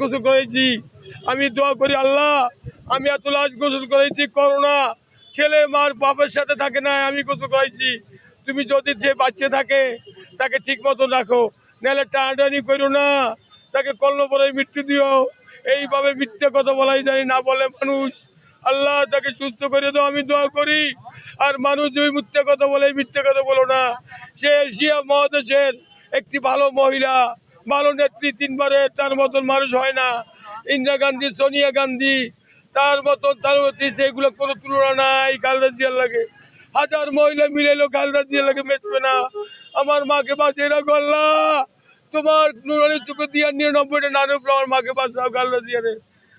গোসল করেছি। আমি দোয়া করি আল্লাহ, আমি এত লাশ গোসল করেছি, করোনা। ছেলে মার বাপের সাথে থাকে না, আমি গোসল করেছি তুমি যদি যে বাচ্চা থাকে, তাকে ঠিক মতো রাখো। নাহলে টানাটানি করো না। তাকে কল্ল পরে মৃত্যু দিও। এইভাবে মিথ্যে কথা বলাই জানি না বলে মানুষ। আল্লাহ তাকে সুস্থ করে দাও, আমি দোয়া করি। আর মানুষ যদি মিথ্যে কথা বলে, মিথ্যে কথা বলো না। সে এশিয়া মহাদেশের একটি ভালো মহিলা। ভালো নেত্রী তিনবারে তার মতন মানুষ হয় না। ইন্দিরা গান্ধী, সোনিয়া গান্ধী, তার মতন তার এগুলো কোনো তুলনা নাই খালেদা জিয়ার লাগে। হাজার মহিলা মিলে এলো খালেদা জিয়ার লাগে মেশবে না। আমার মাকে বাঁচিয়ে রাখো আল্লাহ। তোমার নুরানি চোখে দিয়ে নিরানব্বইটা নানব আমার মাকে বাঁচাও খালেদা জিয়ারে।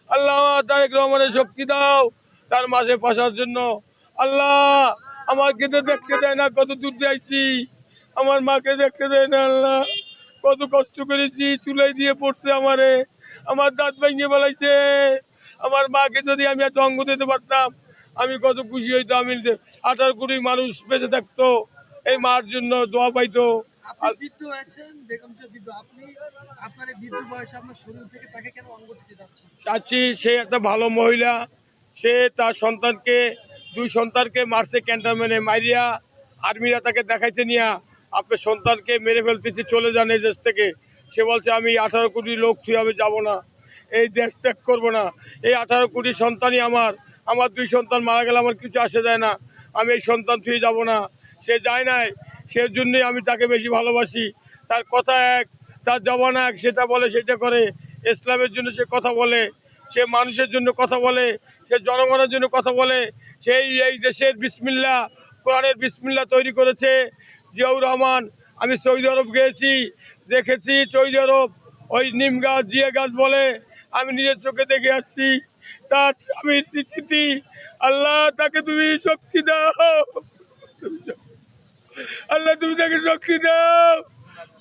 আল্লাহ, তারেক রহমানের শক্তি দাও তার মাসে পাশার জন্য। আল্লাহ, আমাকে তো দেখতে দেয় না, কত দূর যাইছি। আমার মাকে দেখতে দেয় না আল্লাহ। কত কষ্ট করেছি চুলাই দিয়ে পড়ছে আমারে। আমার দাঁত ভেঙে বেলাইছে আমার মাকে যদি আমি একটা অঙ্গ দিতে পারতাম আমি কত খুশি হইতো আমি আঠারো কোটি মানুষ বেঁচে থাকতো এই মার জন্য দোয়া পাইতো। চাচ্ছি সে একটা ভালো মহিলা। সে তার সন্তানকে দুই সন্তানকে মারছে ক্যান্টারম্যানে মাইরিয়া। আর্মিরা তাকে দেখাইছে নিয়া। আপনার সন্তানকে মেরে ফেলতেছে, চলে যান এই দেশ থেকে। সে বলছে, আমি আঠারো কোটি লোক আমি যাব না। এই দেশ ত্যাগ করব না। এই আঠারো কোটি সন্তানই আমার। আমার দুই সন্তান মারা গেলে আমার কিছু আসে যায় না। আমি এই সন্তান তুই যাব না। সে যায় নাই। সে জন্যই আমি তাকে বেশি ভালোবাসি। তার কথা এক, তার জবান এক, সেটা বলে, সেটা করে। ইসলামের জন্য সে কথা বলে, সে মানুষের জন্য কথা বলে, সে জনগণের জন্য কথা বলে। সেই এই দেশের বিসমিল্লা কোরআনের বিসমিল্লা তৈরি করেছে। জিয়াউর রহমান, আমি সৌদি আরব গিয়েছি, দেখেছি সৌদি আরব, ওই নিম গাছ, জিয়া গাছ বলে, আমি নিজের চোখে দেখে আসছি। তার স্বামীর স্মৃতি আল্লাহ তাকে তুমি শক্তি দাও। আল্লাহ তুমি তাকে শক্তি দাও।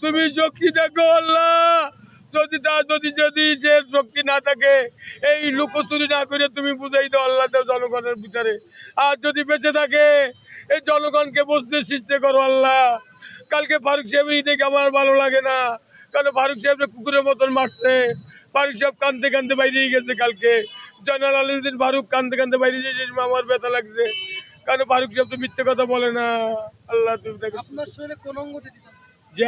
তুমি শক্তি দেখো আল্লাহ। যদি তার যদি যদি যে শক্তি না থাকে, এই লুকোচুরি না করে তুমি বুঝাই দাও আল্লাহ দাও জনগণের ভিতরে আর যদি বেঁচে থাকে, এই জনগণকে বুঝতে সৃষ্টি করো আল্লাহ। কালকে ফারুক সাহেবের দেখে আমার ভালো লাগে না। কারণ ফারুক সাহেব কুকুরের মতন মারছে, ফারুক সাহেব কান্দতে কান্দতে বাইরে গেছে কালকে। জয়নাল আলুদ্দিন ফারুক কান্দতে কান্দতে বাইরে গিয়েছে আমার ব্যথা লাগছে। কারণ ফারুক সাহেব তো মিথ্যে কথা বলে না। আল্লাহ তুমি তাকে আপনার শরীরে কোন অঙ্গ দিতে